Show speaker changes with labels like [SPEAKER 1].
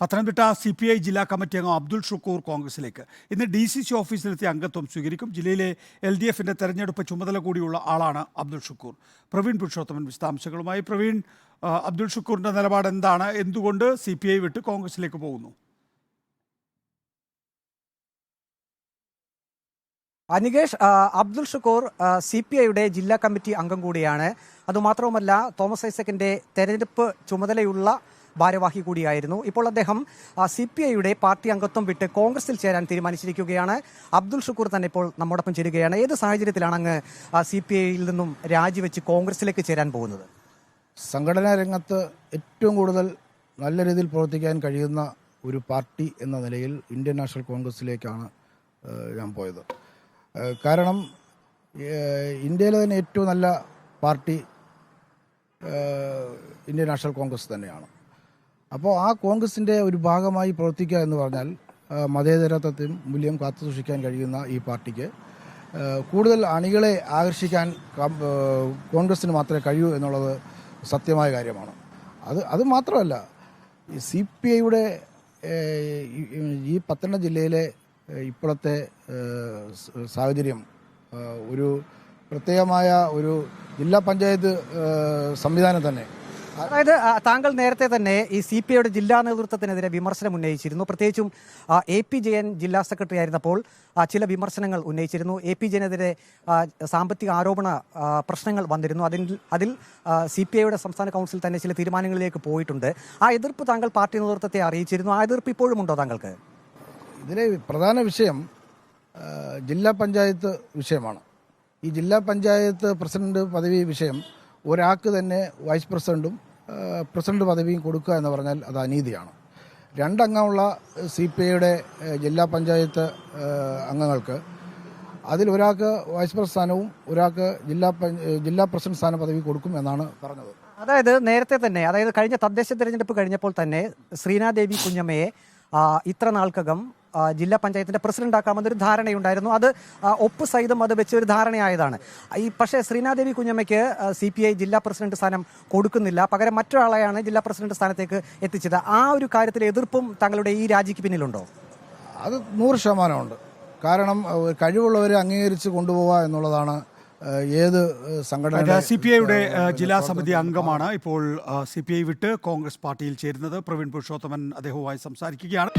[SPEAKER 1] Pathanamthitta C P I ജില്ലാ committee അംഗം അബ്ദുൾ ഷുക്കൂർ കോൺഗ്രസിലേക്ക്. ഇന്ന് ഡി സി സി ഓഫീസിലെത്തി അംഗത്വം സ്വീകരിക്കും. ജില്ലയിലെ എൽ ഡി എഫിന്റെ തെരഞ്ഞെടുപ്പ് ചുമതല കൂടിയുള്ള ആളാണ് അബ്ദുൾ ഷുക്കൂർ. പ്രവീൺ പുരുഷോത്തമൻ വിശദാംശങ്ങളുമായി. പ്രവീൺ അബ്ദുൾ ഷുക്കൂറിന്റെ നിലപാട് എന്താണ്? എന്തുകൊണ്ട് സി പി ഐ വിട്ട് കോൺഗ്രസിലേക്ക് പോകുന്നു?
[SPEAKER 2] അനികേഷ് അബ്ദുൽ ഷുക്കൂർ സി പി ഐയുടെ ജില്ലാ കമ്മിറ്റി അംഗം കൂടിയാണ്. അതുമാത്രവുമല്ല തോമസ് ഐസക്കിന്റെ തെരഞ്ഞെടുപ്പ് ചുമതലയുള്ള ഭാരവാഹി കൂടിയായിരുന്നു. ഇപ്പോൾ അദ്ദേഹം സി പി ഐയുടെ പാർട്ടി അംഗത്വം വിട്ട് കോൺഗ്രസിൽ ചേരാൻ തീരുമാനിച്ചിരിക്കുകയാണ്. അബ്ദുൾ ഷുക്കൂർ തന്നെ ഇപ്പോൾ നമ്മോടൊപ്പം ചേരുകയാണ്. ഏത് സാഹചര്യത്തിലാണ് അങ്ങ് സി പി ഐയിൽ നിന്നും രാജിവെച്ച് കോൺഗ്രസിലേക്ക് ചേരാൻ പോകുന്നത്?
[SPEAKER 3] സംഘടനാ രംഗത്ത് ഏറ്റവും കൂടുതൽ നല്ല രീതിയിൽ പ്രവർത്തിക്കാൻ കഴിയുന്ന ഒരു പാർട്ടി എന്ന നിലയിൽ ഇന്ത്യൻ നാഷണൽ കോൺഗ്രസിലേക്കാണ് ഞാൻ പോയത്. കാരണം ഇന്ത്യയിലെ തന്നെ ഏറ്റവും നല്ല പാർട്ടി ഇന്ത്യൻ നാഷണൽ കോൺഗ്രസ് തന്നെയാണ്. അപ്പോൾ ആ കോൺഗ്രസിന്റെ ഒരു ഭാഗമായി പ്രവർത്തിക്കുക എന്ന് പറഞ്ഞാൽ ഏഹ്, മതേതരത്വത്തിനും മൂല്യം കാത്തുസൂക്ഷിക്കാൻ കഴിയുന്ന ഈ പാർട്ടിക്ക് കൂടുതൽ അണികളെ ആകർഷിക്കാൻ കോൺഗ്രസ്സിന് മാത്രമേ കഴിയൂ എന്നുള്ളത് സത്യമായ കാര്യമാണ്. അത് അത് മാത്രമല്ല സി പി ഐയുടെ ഈ പത്തനംതിട്ട ജില്ലയിലെ ഇപ്പോഴത്തെ സാഹചര്യം ഒരു പ്രത്യേകമായ ഒരു ജില്ലാ പഞ്ചായത്ത് സംവിധാനം തന്നെ
[SPEAKER 2] അതായത് താങ്കൾ നേരത്തെ തന്നെ ഈ സി പി ഐയുടെ ജില്ലാ നേതൃത്വത്തിനെതിരെ വിമർശനം ഉന്നയിച്ചിരുന്നു. പ്രത്യേകിച്ചും എ പി ജയൻ ജില്ലാ സെക്രട്ടറി ആയിരുന്നപ്പോൾ ചില വിമർശനങ്ങൾ ഉന്നയിച്ചിരുന്നു. എ പി ജയനെതിരെ സാമ്പത്തിക ആരോപണ പ്രശ്നങ്ങൾ വന്നിരുന്നു. അതിൽ അതിൽ സി പി ഐയുടെ സംസ്ഥാന കൗൺസിൽ തന്നെ ചില തീരുമാനങ്ങളിലേക്ക് പോയിട്ടുണ്ട്. ആ എതിർപ്പ് താങ്കൾ പാർട്ടി നേതൃത്വത്തെ അറിയിച്ചിരുന്നു. ആ എതിർപ്പ് ഇപ്പോഴും ഉണ്ടോ താങ്കൾക്ക്?
[SPEAKER 3] ഇതിലെ പ്രധാന വിഷയം ജില്ലാ പഞ്ചായത്ത് വിഷയമാണ്. ഈ ജില്ലാ പഞ്ചായത്ത് പ്രസിഡന്റ് പദവി വിഷയം ഒരാൾക്ക് തന്നെ വൈസ് പ്രസിഡന്റും പ്രസിഡന്റ് പദവിയും കൊടുക്കുക എന്ന് പറഞ്ഞാൽ അത് അനീതിയാണ്. രണ്ടംഗമുള്ള സി പി ഐയുടെ ജില്ലാ പഞ്ചായത്ത് അംഗങ്ങൾക്ക് അതിൽ ഒരാൾക്ക് വൈസ് പ്രസിഡന്റ് സ്ഥാനവും ഒരാൾക്ക് ജില്ലാ ജില്ലാ പ്രസിഡന്റ് സ്ഥാന പദവി കൊടുക്കും എന്നാണ് പറഞ്ഞത്.
[SPEAKER 2] അതായത് നേരത്തെ തന്നെ അതായത് കഴിഞ്ഞ തദ്ദേശ തിരഞ്ഞെടുപ്പ് കഴിഞ്ഞപ്പോൾ തന്നെ ശ്രീനാദേവി കുഞ്ഞമ്മയെ ഇത്ര നാൾക്കകം ജില്ലാ പഞ്ചായത്തിന്റെ പ്രസിഡന്റ് ആക്കാമെന്നൊരു ധാരണയുണ്ടായിരുന്നു. അത് ഒപ്പ് സഹിതം അത് വെച്ച ഒരു ധാരണയായതാണ്. ഈ പക്ഷേ ശ്രീനാദേവി കുഞ്ഞമ്മയ്ക്ക് സി പി ഐ ജില്ലാ പ്രസിഡന്റ് സ്ഥാനം കൊടുക്കുന്നില്ല. പകരം മറ്റൊരാളെയാണ് ജില്ലാ പ്രസിഡന്റ് സ്ഥാനത്തേക്ക് എത്തിച്ചത്. ആ ഒരു കാര്യത്തിൽ എതിർപ്പും താങ്കളുടെ ഈ രാജിക്ക് പിന്നിലുണ്ടോ?
[SPEAKER 3] അത് നൂറ് ശതമാനമുണ്ട്. കാരണം കഴിവുള്ളവരെ അംഗീകരിച്ച് കൊണ്ടുപോവുക എന്നുള്ളതാണ് ഏത് സംഘടന
[SPEAKER 1] സി പി ഐയുടെ ജില്ലാ സമിതി അംഗമാണ് ഇപ്പോൾ സി പി ഐ വിട്ട് കോൺഗ്രസ് പാർട്ടിയിൽ ചേരുന്നത്. പ്രവീൺ പുരുഷോത്തമൻ അദ്ദേഹവുമായി സംസാരിക്കുകയാണ്.